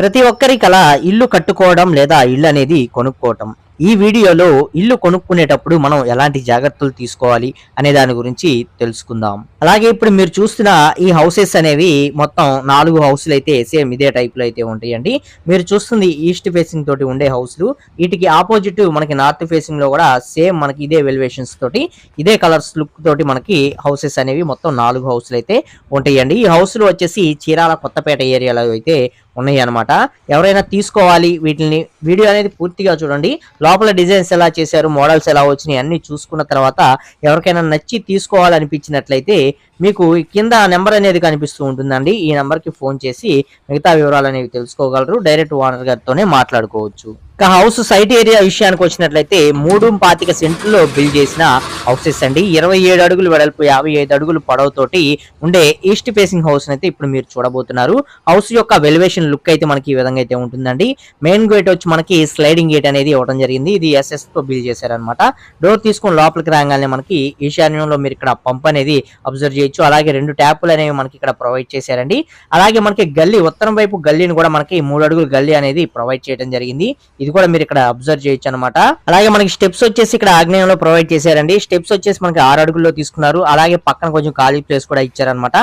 ప్రతి ఒక్కరి కల ఇల్లు కట్టుకోవడం లేదా ఇల్లు అనేది కొనుక్కోవటం. ఈ వీడియోలో ఇల్లు కొనుక్కునేటప్పుడు మనం ఎలాంటి జాగ్రత్తలు తీసుకోవాలి అనే దాని గురించి తెలుసుకుందాం. అలాగే ఇప్పుడు మీరు చూస్తున్న ఈ హౌసెస్ అనేవి మొత్తం నాలుగు హౌసులు అయితే సేమ్ ఇదే టైప్లో అయితే ఉంటాయండి. మీరు చూస్తుంది ఈస్ట్ ఫేసింగ్ తోటి ఉండే హౌస్లు. వీటికి ఆపోజిట్ మనకి నార్త్ ఫేసింగ్లో కూడా సేమ్ మనకి ఇదే వెలివేషన్స్ తోటి ఇదే కలర్స్ లుక్ తోటి మనకి హౌసెస్ అనేవి మొత్తం నాలుగు హౌసులు అయితే ఉంటాయండి. ఈ హౌస్లు వచ్చేసి చీరాల కొత్తపేట ఏరియాలో అయితే ఉన్నాయి అనమాట ఎవరైనా తీసుకోవాలి వీటిని వీడియో అనేది పూర్తిగా చూడండి. లోపల డిజైన్స్ ఎలా చేశారు మోడల్స్ ఎలా వచ్చినాయి అన్ని చూసుకున్న తర్వాత ఎవరికైనా నచ్చి తీసుకోవాలనిపించినట్లయితే మీకు కింద నెంబర్ అనేది కనిపిస్తూ ఉంటుందండి. ఈ నెంబర్కి ఫోన్ చేసి మిగతా వివరాలు అనేవి తెలుసుకోగలరు. డైరెక్ట్ ఓనర్ గారితోనే మాట్లాడుకోవచ్చు. ఇక హౌస్ సైట్ ఏరియా విషయానికి వచ్చినట్లయితే మూడు పాతిక సెంట్లో బిల్డ్ చేసిన హౌసెస్ అండి. ఇరవై ఏడు అడుగులు వెడల్పు యాభై ఐదు అడుగులు పొడవుతోటి ఉండే ఈస్ట్ ఫేసింగ్ హౌస్ అయితే ఇప్పుడు మీరు చూడబోతున్నారు. హౌస్ యొక్క వెలివేషన్ లుక్ అయితే మనకి ఈ విధంగా అయితే ఉంటుందండి. మెయిన్ గేట్ వచ్చి మనకి స్లైడింగ్ గేట్ అనేది ఇవ్వడం జరిగింది. ఇది ఎస్ఎస్తో బిల్డ్ చేశారనమాట డోర్ తీసుకొని లోపలికి రాగానే మనకి ఈశాన్యంలో మీరు ఇక్కడ పంప్ అనేది అబ్జర్వ్ చేయొచ్చు. అలాగే రెండు ట్యాపులు అనేవి మనకి ఇక్కడ ప్రొవైడ్ చేశారండి. అలాగే మనకి గల్లీ ఉత్తరం వైపు గల్లీని కూడా మనకి మూడు అడుగులు గల్లీ అనేది ప్రొవైడ్ చేయడం జరిగింది. ఇది కూడా మీరు ఇక్కడ అబ్జర్వ్ చేయొచ్చు అనమాట అలాగే మనకి స్టెప్స్ వచ్చేసి ఇక్కడ ఆగ్నేయంలో ప్రొవైడ్ చేశారండి. స్టెప్స్ వచ్చేసి మనకి ఆరు అడుగుల్లో తీసుకున్నారు. అలాగే పక్కన కొంచెం ఖాళీ ప్లేస్ కూడా ఇచ్చారనమాట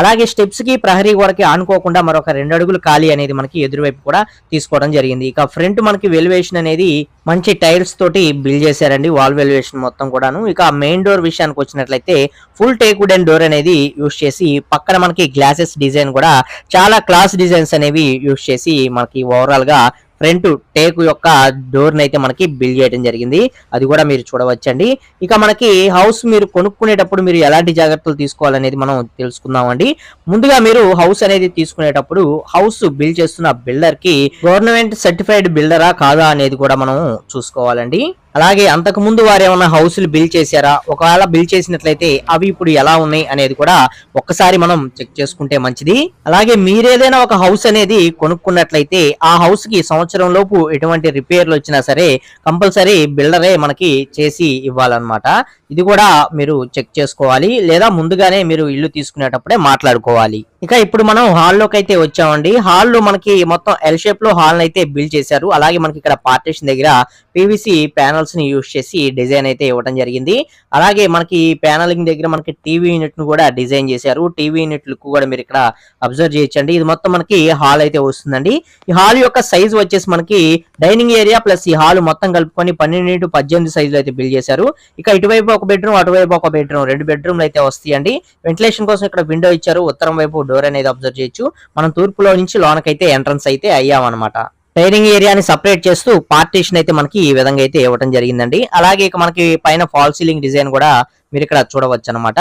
అలాగే స్టెప్స్కి ప్రహరీ గోడకి ఆనుకోకుండా మరొక రెండు అడుగులు ఖాళీ అనేది మనకి ఎదురువైపు కూడా తీసుకోవడం జరిగింది. ఇక ఫ్రంట్ మనకి వెలివేషన్ అనేది మంచి టైల్స్ తోటి బిల్డ్ చేశారండి. వాల్ వెలివేషన్ మొత్తం కూడాను. ఇక మెయిన్ డోర్ విషయానికి వచ్చినట్లయితే ఫుల్ టేకుడ్ అండ్ డోర్ అనేది యూస్ చేసి పక్కన మనకి గ్లాసెస్ డిజైన్ కూడా చాలా క్లాస్ డిజైన్స్ అనేవి యూస్ చేసి మనకి ఓవరాల్గా ఫ్రంట్ టేక్ యొక్క డోర్ అయితే మనకి బిల్డ్ చేయడం జరిగింది. అది కూడా మీరు చూడవచ్చండి. ఇక మనకి హౌస్ మీరు కొనుక్కునేటప్పుడు మీరు ఎలాంటి జాగ్రత్తలు తీసుకోవాలనేది మనం తెలుసుకుందామండి. ముందుగా మీరు హౌస్ అనేది తీసుకునేటప్పుడు హౌస్ బిల్డ్ చేస్తున్న బిల్డర్కి గవర్నమెంట్ సర్టిఫైడ్ బిల్డరా కాదా అనేది కూడా మనం చూసుకోవాలండి. అలాగే అంతకు ముందు వారు ఏమైనా హౌస్లు బిల్ చేశారా? ఒకవేళ బిల్ చేసినట్లయితే అవి ఇప్పుడు ఎలా ఉన్నాయి అనేది కూడా ఒక్కసారి మనం చెక్ చేసుకుంటే మంచిది. అలాగే మీరేదైనా ఒక హౌస్ అనేది కొనుక్కున్నట్లయితే ఆ హౌస్కి సంవత్సరం లోపు ఎటువంటి రిపేర్లు వచ్చినా సరే కంపల్సరీ బిల్డరే మనకి చేసి ఇవ్వాలన్నమాట. ఇది కూడా మీరు చెక్ చేసుకోవాలి. లేదా ముందుగానే మీరు ఇల్లు తీసుకునేటప్పుడే మాట్లాడుకోవాలి. ఇక ఇప్పుడు మనం హాల్లోకి అయితే వచ్చామండి. హాల్లో మనకి మొత్తం ఎల్ షేప్లో హాల్ అయితే బిల్డ్ చేశారు. అలాగే మనకి ఇక్కడ పార్టీషన్ దగ్గర పీవీసీ ప్యానల్స్ని యూజ్ చేసి డిజైన్ అయితే ఇవ్వడం జరిగింది. అలాగే మనకి ప్యానలింగ్ దగ్గర మనకి టీవీ యూనిట్ను కూడా డిజైన్ చేశారు. టీవీ యూనిట్ లుక్ కూడా మీరు ఇక్కడ అబ్జర్వ్ చేయొచ్చండి. ఇది మొత్తం మనకి హాల్ అయితే వస్తుందండి. ఈ హాల్ యొక్క సైజ్ వచ్చేసి మనకి డైనింగ్ ఏరియా ప్లస్ ఈ హాల్ మొత్తం కలుపుకొని పన్నెండు పద్దెనిమిది సైజులో అయితే బిల్డ్ చేశారు. ఇక ఇటువైపు ఒక బెడ్రూమ్ అటువైపు ఒక బెడ్రూమ్ రెండు బెడ్రూమ్లు అయితే వస్తాయండి. వెంటిలేషన్ కోసం ఇక్కడ విండో ఇచ్చారు. ఉత్తరం వైపు డోర్ అనేది అబ్జర్వ్ చేయొచ్చు. మనం తూర్పులో నుంచి లోనకైతే ఎంట్రన్స్ అయితే అయ్యామన్నమాట. డైనింగ్ ఏరియాని సపరేట్ చేస్తూ పార్టీషన్ అయితే మనకి ఈ విధంగా అయితే ఇవ్వడం జరిగిందండి. అలాగే ఇక మనకి పైన ఫాల్ సీలింగ్ డిజైన్ కూడా మీరు ఇక్కడ చూడవచ్చు అనమాట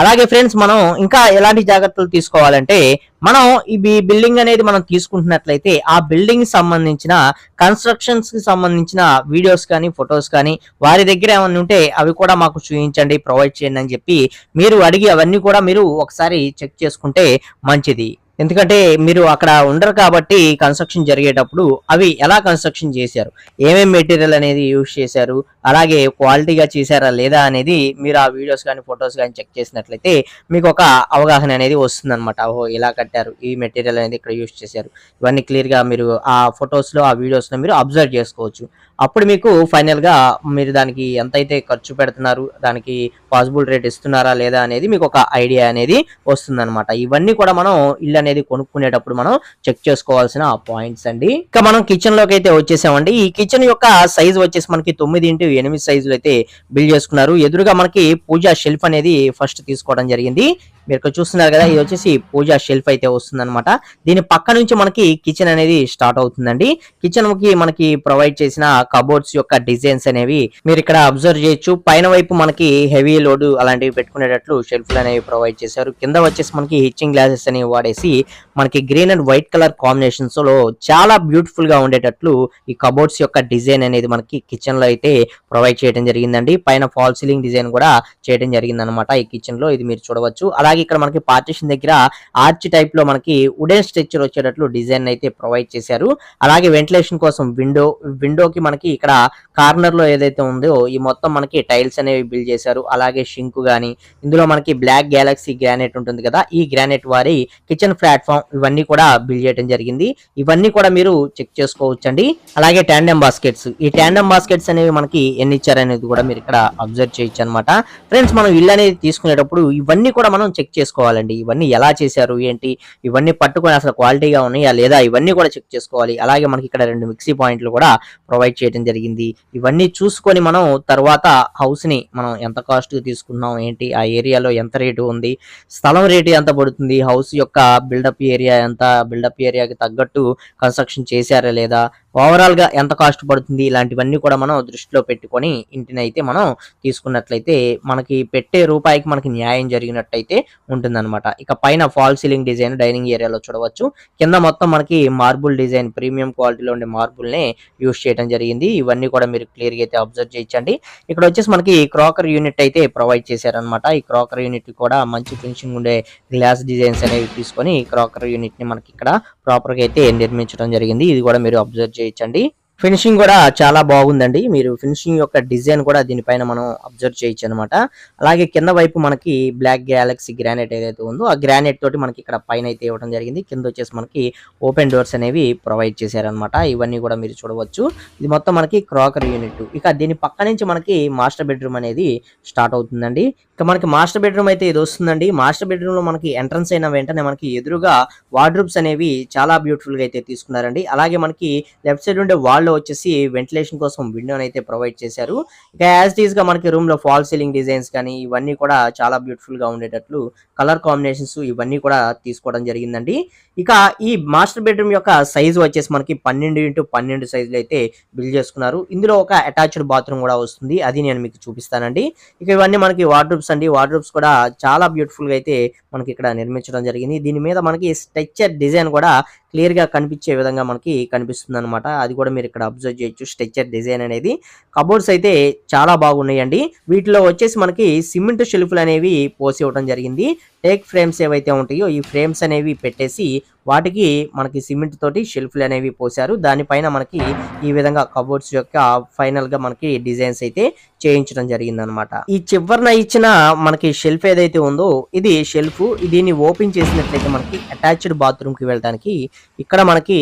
అలాగే ఫ్రెండ్స్ మనం ఇంకా ఎలాంటి జాగ్రత్తలు తీసుకోవాలంటే మనం ఈ బిల్డింగ్ అనేది మనం తీసుకుంటున్నట్లయితే ఆ బిల్డింగ్ సంబంధించిన కన్స్ట్రక్షన్స్కి సంబంధించిన వీడియోస్ కానీ ఫొటోస్ కానీ వారి దగ్గర ఏమన్నా ఉంటే అవి కూడా మాకు చూపించండి ప్రొవైడ్ చేయండి అని చెప్పి మీరు అడిగి అవన్నీ కూడా మీరు ఒకసారి చెక్ చేసుకుంటే మంచిది. ఎందుకంటే మీరు అక్కడ ఉండరు కాబట్టి కన్స్ట్రక్షన్ జరిగేటప్పుడు అవి ఎలా కన్స్ట్రక్షన్ చేశారు? ఏమేమి మెటీరియల్ అనేది యూజ్ చేశారు? అలాగే క్వాలిటీగా చేశారా లేదా అనేది మీరు ఆ వీడియోస్ కానీ ఫొటోస్ కానీ చెక్ చేసినట్లయితే మీకు ఒక అవగాహన అనేది వస్తుంది అనమాట ఓహో ఇలా కట్టారు. ఈ మెటీరియల్ అనేది ఇక్కడ యూజ్ చేశారు. ఇవన్నీ క్లియర్గా మీరు ఆ ఫొటోస్లో ఆ వీడియోస్లో మీరు అబ్జర్వ్ చేసుకోవచ్చు. అప్పుడు మీకు ఫైనల్గా మీరు దానికి ఎంతైతే ఖర్చు పెడుతున్నారు దానికి పాసిబుల్ రేట్ ఇస్తున్నారా లేదా అనేది మీకు ఒక ఐడియా అనేది వస్తుందన్నమాట. ఇవన్నీ కూడా మనం ఇల్లు అనేది కొనుక్కునేటప్పుడు మనం చెక్ చేసుకోవాల్సిన పాయింట్స్ అండి. ఇంకా మనం కిచెన్లోకి అయితే వచ్చేసామండి. ఈ కిచెన్ యొక్క సైజ్ వచ్చేసి మనకి తొమ్మిది ఇంటూ ఎనిమిది సైజులు అయితే బిల్డ్ చేసుకున్నారు. ఎదురుగా మనకి పూజా షెల్ఫ్ అనేది ఫస్ట్ తీసుకోవడం జరిగింది. మీరు ఇక్కడ చూస్తున్నారు కదా ఇది వచ్చేసి పూజా షెల్ఫ్ అయితే వస్తుందన్నమాట. దీని పక్క నుంచి మనకి కిచెన్ అనేది స్టార్ట్ అవుతుందండి. కిచెన్కి మనకి ప్రొవైడ్ చేసిన కబోర్డ్స్ యొక్క డిజైన్స్ అనేవి మీరు ఇక్కడ అబ్జర్వ్ చేయొచ్చు. పైన వైపు మనకి హెవీ లోడ్ అలాంటివి పెట్టుకునేటట్లు షెల్ఫ్లు అనేవి ప్రొవైడ్ చేశారు. కింద వచ్చేసి మనకి హిచ్చింగ్ గ్లాసెస్ అనేవి వాడేసి మనకి గ్రీన్ అండ్ వైట్ కలర్ కాంబినేషన్స్లో చాలా బ్యూటిఫుల్గా ఉండేటట్లు ఈ కబోర్డ్స్ యొక్క డిజైన్ అనేది మనకి కిచెన్లో అయితే ప్రొవైడ్ చేయడం జరిగిందండి. పైన ఫాల్ సీలింగ్ డిజైన్ కూడా చేయడం జరిగిందనమాట ఈ కిచెన్లో. ఇది మీరు చూడవచ్చు. అలా అలాగే ఇక్కడ మనకి పార్టీషన్ దగ్గర ఆర్చ్ టైప్లో మనకి వుడెన్ స్ట్రక్చర్ వచ్చేటట్లు డిజైన్ అయితే ప్రొవైడ్ చేశారు. అలాగే వెంటిలేషన్ కోసం విండో విండోకి మనకి ఇక్కడ కార్నర్లో ఏదైతే ఉందో ఈ మొత్తం మనకి టైల్స్ అనేవి బిల్డ్ చేశారు. అలాగే షింక్ గాని ఇందులో మనకి బ్లాక్ గ్యాలక్సీ గ్రానైట్ ఉంటుంది కదా ఈ గ్రానైట్ వారి కిచెన్ ప్లాట్ఫామ్ ఇవన్నీ కూడా బిల్డ్ చేయడం జరిగింది. ఇవన్నీ కూడా మీరు చెక్ చేసుకోవచ్చండి. అలాగే ట్యాండమ్ బాస్కెట్స్ ఈ ట్యాండమ్ బాస్కెట్స్ అనేవి మనకి ఎన్ని ఇచ్చారనేది కూడా మీరు ఇక్కడ అబ్జర్వ్ చేయొచ్చు అనమాట ఫ్రెండ్స్ మనం ఇల్లు అనేది తీసుకునేటప్పుడు ఇవన్నీ కూడా మనం చెక్ చెక్ చేసుకోవాలండి. ఇవన్నీ ఎలా చేశారు? ఏంటి? ఇవన్నీ పట్టుకొని అసలు క్వాలిటీగా ఉన్నాయా లేదా? ఇవన్నీ కూడా చెక్ చేసుకోవాలి. అలాగే మనకి ఇక్కడ రెండు మిక్సీ పాయింట్లు కూడా ప్రొవైడ్ చేయడం జరిగింది. ఇవన్నీ చూసుకొని మనం తర్వాత హౌస్ని మనం ఎంత కాస్ట్ తీసుకున్నాం? ఏంటి? ఆ ఏరియాలో ఎంత రేటు ఉంది? స్థలం రేటు ఎంత పడుతుంది? హౌస్ యొక్క బిల్డప్ ఏరియా ఎంత? బిల్డప్ ఏరియాకి తగ్గట్టు కన్స్ట్రక్షన్ చేశారా లేదా? ఓవరాల్గా ఎంత కాస్ట్ పడుతుంది ఇలాంటివన్నీ కూడా మనం దృష్టిలో పెట్టుకొని ఇంటిని అయితే మనం తీసుకున్నట్లయితే మనకి పెట్టే రూపాయికి మనకి న్యాయం జరిగినట్టయితే ఉంటుందన్నమాట. ఇక పైన ఫాల్ సీలింగ్ డిజైన్ డైనింగ్ ఏరియాలో చూడవచ్చు. కింద మొత్తం మనకి మార్బుల్ డిజైన్ ప్రీమియం క్వాలిటీలో ఉండే మార్బుల్నే యూస్ చేయడం జరిగింది. ఇవన్నీ కూడా మీరు క్లియర్గా అయితే అబ్జర్వ్ చేయించండి ఇక్కడ వచ్చేసి మనకి క్రాకర్ యూనిట్ అయితే ప్రొవైడ్ చేశారనమాట ఈ క్రాకర్ యూనిట్ కూడా మంచి ఫినిషింగ్ ఉండే గ్లాస్ డిజైన్స్ అనేవి తీసుకొని క్రాకర్ యూనిట్ని మనకి ఇక్కడ ప్రాపర్గా అయితే నిర్మించడం జరిగింది. ఇది కూడా మీరు అబ్జర్వ్ చేయొచ్చండి ఫినిషింగ్ కూడా చాలా బాగుందండి. మీరు ఫినిషింగ్ యొక్క డిజైన్ కూడా దీనిపైన మనం అబ్జర్వ్ చేయొచ్చు అనమాట అలాగే కింద వైపు మనకి బ్లాక్ గ్యాలక్సీ గ్రానైట్ ఏదైతే ఉందో ఆ గ్రానైట్ తోటి మనకి ఇక్కడ పైన అయితే ఇవ్వడం జరిగింది. కింద వచ్చేసి మనకి ఓపెన్ డోర్స్ అనేవి ప్రొవైడ్ చేశారనమాట ఇవన్నీ కూడా మీరు చూడవచ్చు. ఇది మొత్తం మనకి క్రాకర్ యూనిట్ ఇక దీని పక్క నుంచి మనకి మాస్టర్ బెడ్రూమ్ అనేది స్టార్ట్ అవుతుందండి. ఇక మనకి మాస్టర్ బెడ్రూమ్ అయితే ఇది వస్తుందండి. మాస్టర్ బెడ్రూమ్లో మనకి ఎంట్రన్స్ అయిన వెంటనే మనకి ఎదురుగా వార్డ్రూమ్స్ అనేవి చాలా బ్యూటిఫుల్గా అయితే తీసుకున్నారండి. అలాగే మనకి లెఫ్ట్ సైడ్ ఉండే వాల్లో వచ్చేసి వెంటిలేషన్ కోసం విండోని అయితే ప్రొవైడ్ చేశారు. ఇక యాజ్ టీజ్గా మనకి రూమ్లో ఫాల్ సీలింగ్ డిజైన్స్ కానీ ఇవన్నీ కూడా చాలా బ్యూటిఫుల్గా ఉండేటట్లు కలర్ కాంబినేషన్స్ ఇవన్నీ కూడా తీసుకోవడం జరిగిందండి. ఇక ఈ మాస్టర్ బెడ్రూమ్ యొక్క సైజ్ వచ్చేసి మనకి పన్నెండు ఇంటూ పన్నెండు సైజులు అయితే బిల్డ్ చేసుకున్నారు. ఇందులో ఒక అటాచ్డ్ బాత్రూమ్ కూడా వస్తుంది. అది నేను మీకు చూపిస్తానండి. ఇక ఇవన్నీ మనకి వార్డ్రూమ్స్ అండి. వార్డ్రోబ్స్ కూడా చాలా బ్యూటిఫుల్గా అయితే మనకి ఇక్కడ నిర్మించడం జరిగింది. దీని మీద మనకి స్ట్రక్చర్ డిజైన్ కూడా క్లియర్గా కనిపించే విధంగా మనకి కనిపిస్తుంది అనమాట అది కూడా మీరు ఇక్కడ అబ్జర్వ్ చేయొచ్చు. స్ట్రక్చర్ డిజైన్ అనేది. కబోర్డ్స్ అయితే చాలా బాగున్నాయండి. వీటిలో వచ్చేసి మనకి సిమెంట్ షెల్ఫ్లు అనేవి పోసి ఇవ్వడం జరిగింది. టేక్ ఫ్రేమ్స్ ఏవైతే ఉంటాయో ఈ ఫ్రేమ్స్ అనేవి పెట్టేసి వాటికి మనకి సిమెంట్ తోటి షెల్ఫ్లు అనేవి పోసారు దానిపైన మనకి ఈ విధంగా కబోర్డ్స్ యొక్క ఫైనల్గా మనకి డిజైన్స్ అయితే చేయించడం జరిగింది అనమాట ఈ చివరన ఇచ్చిన మనకి షెల్ఫ్ ఏదైతే ఉందో ఇది షెల్ఫ్. దీన్ని ఓపెన్ చేసినట్లయితే మనకి అటాచ్డ్ బాత్రూమ్కి వెళ్ళడానికి ఇక్కడ మనకి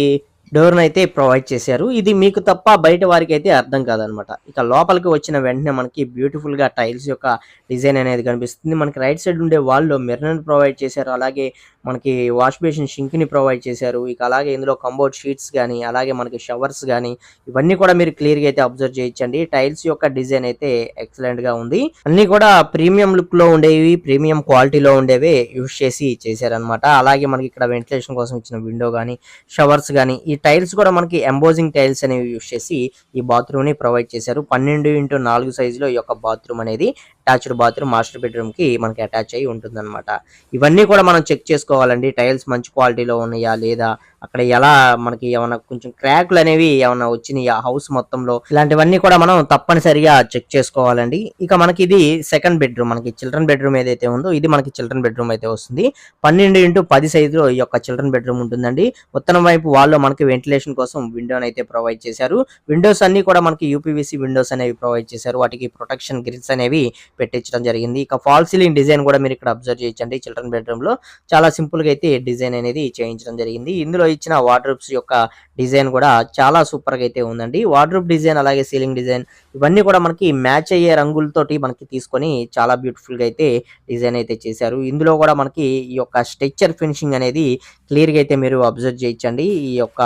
డోర్ అయితే ప్రొవైడ్ చేశారు. ఇది మీకు తప్ప బయట వారికి అయితే అర్థం కాదనమాట. ఇక లోపలికి వచ్చిన వెంటనే మనకి బ్యూటిఫుల్గా టైల్స్ యొక్క డిజైన్ అనేది కనిపిస్తుంది. మనకి రైట్ సైడ్ ఉండే వాళ్ళు మిర్రర్ ప్రొవైడ్ చేశారు. అలాగే మనకి వాష్ బేసిన్ షింక్ని ప్రొవైడ్ చేశారు. ఇక అలాగే ఇందులో కంబోర్డ్ షీట్స్ కానీ అలాగే మనకి షవర్స్ కానీ ఇవన్నీ కూడా మీరు క్లియర్గా అయితే అబ్జర్వ్ చేయొచ్చండి. టైల్స్ యొక్క డిజైన్ అయితే ఎక్సలెంట్గా ఉంది. అన్ని కూడా ప్రీమియం లుక్లో ఉండేవి ప్రీమియం క్వాలిటీలో ఉండేవి యూస్ చేసి చేశారనమాట. అలాగే మనకి ఇక్కడ వెంటిలేషన్ కోసం ఇచ్చిన విండో కానీ షవర్స్ కానీ ఈ టైల్స్ కూడా మనకి ఎంబోజింగ్ టైల్స్ అనేవి యూస్ చేసి ఈ బాత్రూమ్ని ప్రొవైడ్ చేశారు. పన్నెండు ఇంటూ నాలుగు సైజులో ఈ యొక్క బాత్రూమ్ అనేది అటాచ్డ్ బాత్రూమ్ మాస్టర్ బెడ్రూమ్కి మనకి అటాచ్ అయ్యి ఉంటుందన్నమాట. ఇవన్నీ కూడా మనం చెక్ చేసుకోవాలండి. టైల్స్ మంచి క్వాలిటీలో ఉన్నాయా లేదా? అక్కడ ఎలా మనకి ఏమైనా కొంచెం క్రాక్లు అనేవి ఏమైనా వచ్చినాయి ఆ హౌస్ మొత్తంలో? ఇలాంటివన్నీ కూడా మనం తప్పనిసరిగా చెక్ చేసుకోవాలండి. ఇక మనకి ఇది సెకండ్ బెడ్రూమ్ మనకి చిల్డ్రన్ బెడ్రూమ్ ఏదైతే ఉందో ఇది మనకి చిల్డ్రన్ బెడ్రూమ్ అయితే వస్తుంది. పన్నెండు ఇంటూ పది సైజులో ఈ యొక్క చిల్డ్రన్ బెడ్రూమ్ ఉంటుందండి. ఉత్తరం వైపు వాళ్ళు మనకి వెంటిలేషన్ కోసం విండోని అయితే ప్రొవైడ్ చేశారు. విండోస్ అన్ని కూడా మనకి యూపీవీసీ విండోస్ అనేవి ప్రొవైడ్ చేశారు. వాటికి ప్రొటెక్షన్ గ్రిల్స్ అనేవి పెట్టించడం జరిగింది. ఇక ఫాల్ సీలింగ్ డిజైన్ కూడా మీరు ఇక్కడ అబ్జర్వ్ చేయొచ్చండి. చిల్డ్రన్ బెడ్రూమ్లో చాలా సింపుల్గా అయితే డిజైన్ అనేది చేయించడం జరిగింది. ఇందులో ఇచ్చిన వార్డ్రోబ్స్ యొక్క డిజైన్ కూడా చాలా సూపర్గా అయితే ఉందండి. వార్డ్రోబ్ డిజైన్ అలాగే సీలింగ్ డిజైన్ ఇవన్నీ కూడా మనకి మ్యాచ్ అయ్యే రంగులతోటి మనకి తీసుకొని చాలా బ్యూటిఫుల్గా అయితే డిజైన్ అయితే చేశారు. ఇందులో కూడా మనకి ఈ యొక్క స్ట్రక్చర్ ఫినిషింగ్ అనేది క్లియర్గా అయితే మీరు అబ్జర్వ్ చేయొచ్చండి. ఈ యొక్క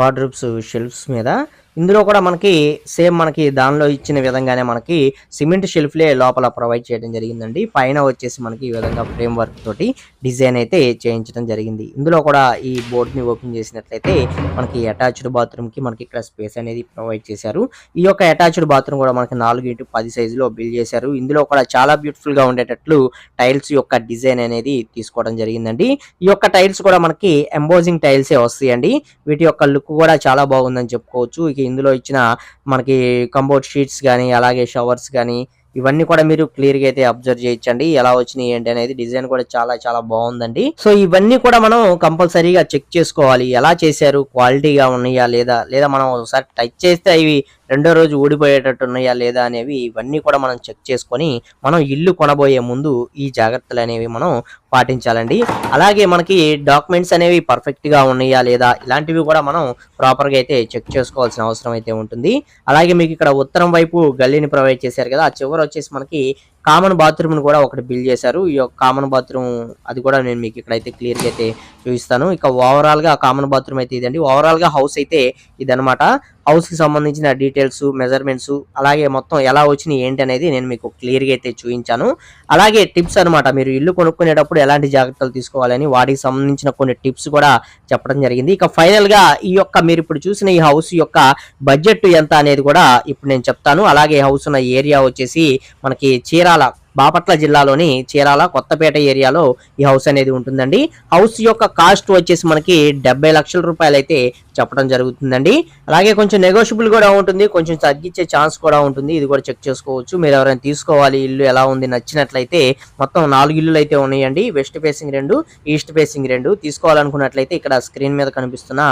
వార్డ్రోబ్స్ షెల్ఫ్స్ మీద ఇందులో కూడా మనకి సేమ్ మనకి దానిలో ఇచ్చిన విధంగానే మనకి సిమెంట్ షెల్ఫ్లే లోపల ప్రొవైడ్ చేయడం జరిగిందండి. పైన వచ్చేసి మనకి ఈ విధంగా ఫ్రేమ్ వర్క్ తోటి డిజైన్ అయితే చేయించడం జరిగింది. ఇందులో కూడా ఈ బోర్డ్ని ఓపెన్ చేసినట్లయితే మనకి అటాచ్డ్ బాత్రూమ్కి మనకి ఇక్కడ స్పేస్ అనేది ప్రొవైడ్ చేశారు. ఈ యొక్క అటాచ్డ్ బాత్రూమ్ కూడా మనకి నాలుగు ఇంటూ పది సైజులో బిల్డ్ చేశారు. ఇందులో కూడా చాలా బ్యూటిఫుల్గా ఉండేటట్లు టైల్స్ యొక్క డిజైన్ అనేది తీసుకోవడం జరిగిందండి. ఈ యొక్క టైల్స్ కూడా మనకి ఎంబోజింగ్ టైల్సే వస్తాయండి. వీటి యొక్క లుక్ కూడా చాలా బాగుందని చెప్పుకోవచ్చు. మనకి ఇందులో ఇచ్చిన మనకి కంబోర్డ్ షీట్స్ కానీ అలాగే షవర్స్ కానీ ఇవన్నీ కూడా మీరు క్లియర్గా అయితే అబ్జర్వ్ చేయొచ్చండి. ఎలా వచ్చినాయి ఏంటి అనేది డిజైన్ కూడా చాలా చాలా బాగుందండి. సో ఇవన్నీ కూడా మనం కంపల్సరీగా చెక్ చేసుకోవాలి. ఎలా చేశారు? క్వాలిటీగా ఉన్నాయా లేదా? లేదా మనం ఒకసారి టచ్ చేస్తే ఇవి రెండో రోజు ఊడిపోయేటట్టు ఉన్నాయా లేదా అనేవి ఇవన్నీ కూడా మనం చెక్ చేసుకొని మనం ఇల్లు కొనబోయే ముందు ఈ జాగ్రత్తలు అనేవి మనం పాటించాలండి. అలాగే మనకి డాక్యుమెంట్స్ అనేవి పర్ఫెక్ట్గా ఉన్నాయా లేదా ఇలాంటివి కూడా మనం ప్రాపర్గా అయితే చెక్ చేసుకోవాల్సిన అవసరం అయితే ఉంటుంది. అలాగే మీకు ఇక్కడ ఉత్తరం వైపు గల్లీని ప్రొవైడ్ చేశారు కదా ఆ వచ్చేసి మనకి కామన్ బాత్రూమ్ని కూడా ఒకటి బిల్ చేశారు. ఈ యొక్క కామన్ బాత్రూమ్ అది కూడా నేను మీకు ఇక్కడైతే అయితే క్లియర్గా అయితే చూపిస్తాను. ఇక ఓవరాల్గా కామన్ బాత్రూమ్ అయితే ఇదండి. ఓవరాల్గా హౌస్ అయితే ఇదనమాట హౌస్కి సంబంధించిన డీటెయిల్స్ మెజర్మెంట్స్ అలాగే మొత్తం ఎలా వచ్చినాయి ఏంటి అనేది నేను మీకు క్లియర్గా అయితే చూపించాను. అలాగే టిప్స్ అన్నమాట. మీరు ఇల్లు కొనుక్కునేటప్పుడు ఎలాంటి జాగ్రత్తలు తీసుకోవాలని వాటికి సంబంధించిన కొన్ని టిప్స్ కూడా చెప్పడం జరిగింది. ఇక ఫైనల్గా ఈ యొక్క మీరు ఇప్పుడు చూసిన ఈ హౌస్ యొక్క బడ్జెట్ ఎంత అనేది కూడా ఇప్పుడు నేను చెప్తాను. అలాగే హౌస్ ఉన్న ఏరియా వచ్చేసి మనకి చీర చీరాల బాపట్ల జిల్లాలోని చీరాల కొత్తపేట ఏరియాలో ఈ హౌస్ అనేది ఉంటుందండి. హౌస్ యొక్క కాస్ట్ వచ్చేసి మనకి డెబ్బై లక్షల రూపాయలు అయితే చెప్పడం జరుగుతుందండి. అలాగే కొంచెం నెగోషియబుల్ కూడా ఉంటుంది. కొంచెం తగ్గించే ఛాన్స్ కూడా ఉంటుంది. ఇది కూడా చెక్ చేసుకోవచ్చు. మీరు ఎవరైనా తీసుకోవాలి ఇల్లు ఎలా ఉంది నచ్చినట్లయితే మొత్తం నాలుగు ఇల్లులు అయితే ఉన్నాయండి. వెస్ట్ ఫేసింగ్ రెండు ఈస్ట్ ఫేసింగ్ రెండు. తీసుకోవాలనుకున్నట్లయితే ఇక్కడ స్క్రీన్ మీద కనిపిస్తున్న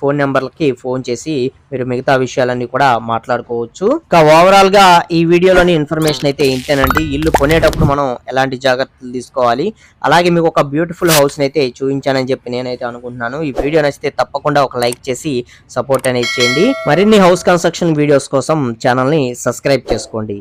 ఫోన్ నెంబర్లకి ఫోన్ చేసి మీరు మిగతా విషయాలన్నీ కూడా మాట్లాడుకోవచ్చు. ఇంకా ఓవరాల్గా ఈ వీడియోలోని ఇన్ఫర్మేషన్ అయితే ఇంతేనండి. ఇల్లు కొనేటప్పుడు మనం ఎలాంటి జాగ్రత్తలు తీసుకోవాలి? అలాగే మీకు ఒక బ్యూటిఫుల్ హౌస్ అయితే చూపించానని చెప్పి నేనైతే అనుకుంటున్నాను. ఈ వీడియో నచ్చితే తప్పకుండా ఒక లైక్ చేసి సపోర్ట్ అనేది చేయండి. మరిన్ని హౌస్ కన్స్ట్రక్షన్ వీడియోస్ కోసం ఛానల్ని సబ్స్క్రైబ్ చేసుకోండి.